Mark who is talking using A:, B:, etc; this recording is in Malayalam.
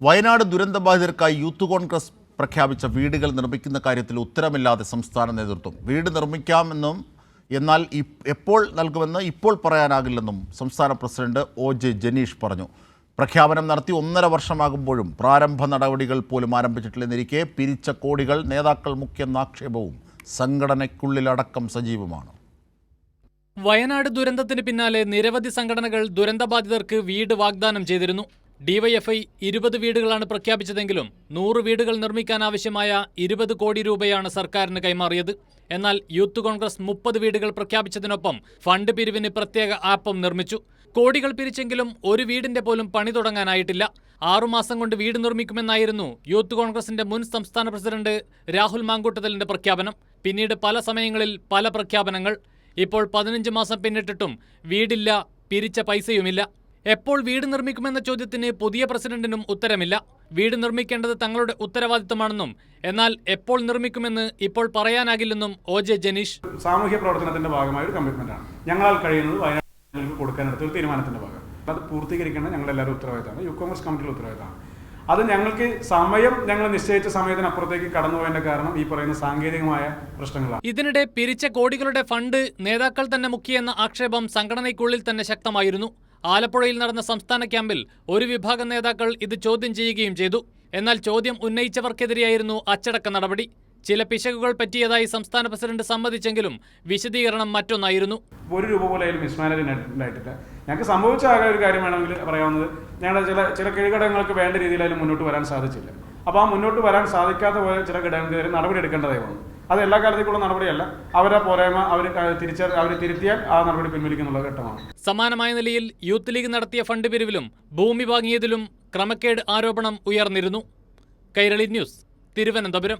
A: വയനാട് ദുരന്തബാധിതർക്കായി യൂത്ത് കോൺഗ്രസ് പ്രഖ്യാപിച്ച വീടുകൾ നിർമ്മിക്കുന്ന കാര്യത്തിൽ ഉത്തരമില്ലാതെ സംസ്ഥാന നേതൃത്വം. വീട് നിർമ്മിക്കാമെന്നും എന്നാൽ എപ്പോൾ നൽകുമെന്ന് ഇപ്പോൾ പറയാനാകില്ലെന്നും സംസ്ഥാന പ്രസിഡന്റ് ഒ ജെ ജനീഷ് പറഞ്ഞു. പ്രഖ്യാപനം നടത്തി ഒന്നര വർഷമാകുമ്പോഴും പ്രാരംഭ നടപടികൾ പോലും ആരംഭിച്ചിട്ടില്ലെന്നിരിക്കെ പിരിച്ച കോടികൾ നേതാക്കൾ മുഖ്യെന്ന ആക്ഷേപവും സംഘടനയ്ക്കുള്ളിലടക്കം സജീവമാണ്.
B: വയനാട് ദുരന്തത്തിന് പിന്നാലെ നിരവധി സംഘടനകൾ ദുരന്തബാധിതർക്ക് വീട് വാഗ്ദാനം ചെയ്തിരുന്നു. ഡിവൈഎഫ്ഐ ഇരുപത് വീടുകളാണ് പ്രഖ്യാപിച്ചതെങ്കിലും നൂറ് വീടുകൾ നിർമ്മിക്കാൻ ആവശ്യമായ ഇരുപത് കോടി രൂപയാണ് സർക്കാരിന് കൈമാറിയത്. എന്നാൽ യൂത്ത് കോൺഗ്രസ് മുപ്പത് വീടുകൾ പ്രഖ്യാപിച്ചതിനൊപ്പം ഫണ്ട് പിരിവിന് പ്രത്യേക ആപ്പും നിർമ്മിച്ചു. കോടികൾ പിരിച്ചെങ്കിലും ഒരു വീടിന്റെ പോലും പണി തുടങ്ങാനായിട്ടില്ല. ആറുമാസം കൊണ്ട് വീട് നിർമ്മിക്കുമെന്നായിരുന്നു യൂത്ത് കോൺഗ്രസിന്റെ മുൻ സംസ്ഥാന പ്രസിഡന്റ് രാഹുൽ മാങ്കൂട്ടത്തലിന്റെ പ്രഖ്യാപനം. പിന്നീട് പല സമയങ്ങളിൽ പല പ്രഖ്യാപനങ്ങൾ. ഇപ്പോൾ പതിനഞ്ച് മാസം പിന്നിട്ടിട്ടും വീടില്ല പിരിച്ച പൈസയുമില്ല. എപ്പോൾ വീട് നിർമ്മിക്കുമെന്ന ചോദ്യത്തിന് പുതിയ പ്രസിഡന്റിനും ഉത്തരമില്ല. വീട് നിർമ്മിക്കേണ്ടത് തങ്ങളുടെ ഉത്തരവാദിത്തമാണെന്നും എന്നാൽ എപ്പോൾ നിർമ്മിക്കുമെന്ന് ഇപ്പോൾ പറയാനാകില്ലെന്നും ഒ ജെ ജനീഷ്.
C: സാമൂഹ്യ പ്രവർത്തനത്തിന്റെ ഭാഗമായ ഒരു കമ്മിറ്റ്മെന്റാണ് ഞങ്ങളാൽ കഴിയുന്നത് വയനാട് ജനങ്ങൾക്ക് കൊടുക്കാനെടുത്ത ഒരു തീരുമാനത്തിന്റെ ഭാഗം അത് പൂർത്തീകരിക്കേണ്ട ഞങ്ങളെല്ലാവരും ഉത്തരവാദിത്തമാണ്. യു കോൺഗ്രസ് കമ്മിറ്റിയുടെ ഉത്തരവാദിത്തമാണ്. അത് ഞങ്ങൾക്ക് സമയം ഞങ്ങൾ നിശ്ചയിച്ച സമയത്തിനപ്പുറത്തേക്ക് കടന്നുപോയതിന്റെ കാരണം ഈ പറയുന്ന സാങ്കേതികമായ പ്രശ്നങ്ങളാണ്.
B: ഇതിനിടെ പിരിച്ച കോടികളുടെ ഫണ്ട് നേതാക്കൾ തന്നെ മുക്കിയെന്ന ആക്ഷേപം സംഘടനയ്ക്കുള്ളിൽ തന്നെ ശക്തമായിരുന്നു. ആലപ്പുഴയിൽ നടന്ന സംസ്ഥാന ക്യാമ്പിൽ ഒരു വിഭാഗം നേതാക്കൾ ഇത് ചോദ്യം ചെയ്യുകയും ചെയ്തു. എന്നാൽ ചോദ്യം ഉന്നയിച്ചവർക്കെതിരെയായിരുന്നു അച്ചടക്ക നടപടി. ചില പിശകുകൾ പറ്റിയതായി സംസ്ഥാന പ്രസിഡന്റ് സമ്മതിച്ചെങ്കിലും വിശദീകരണം മറ്റൊന്നായിരുന്നു.
C: ഒരു രൂപ പോലെ അതിൽ മിസ്മാനേജ് ഞങ്ങൾക്ക് സംഭവിച്ച ആകെ ഒരു കാര്യം വേണമെങ്കിൽ പറയാവുന്നത് ഞങ്ങളുടെ ചില ചില കീഴ്ഘടകങ്ങൾക്ക് വേണ്ട രീതിയിലായാലും മുന്നോട്ട് വരാൻ സാധിച്ചില്ല. അപ്പോൾ ആ മുന്നോട്ട് വരാൻ സാധിക്കാത്ത പോയ ചില ഘടകങ്ങൾക്കെതിരെ നടപടി എടുക്കേണ്ടതായി വന്നു. അത് എല്ലാ കാലത്തേക്കുള്ള നടപടിയല്ല. അവരെ പോരായ്മ അവർ തിരിച്ച അവർ തിരുത്തിയാൽ ആ നടപടി പിൻവലിക്കുന്നുള്ള ഘട്ടമാണ്.
B: സമാനമായ നിലയിൽ യൂത്ത് ലീഗ് നടത്തിയ ഫണ്ട് പിരിവിലും ഭൂമി വാങ്ങിയതിലും ക്രമക്കേട് ആരോപണം ഉയർന്നിരുന്നു. കൈരളി ന്യൂസ് തിരുവനന്തപുരം.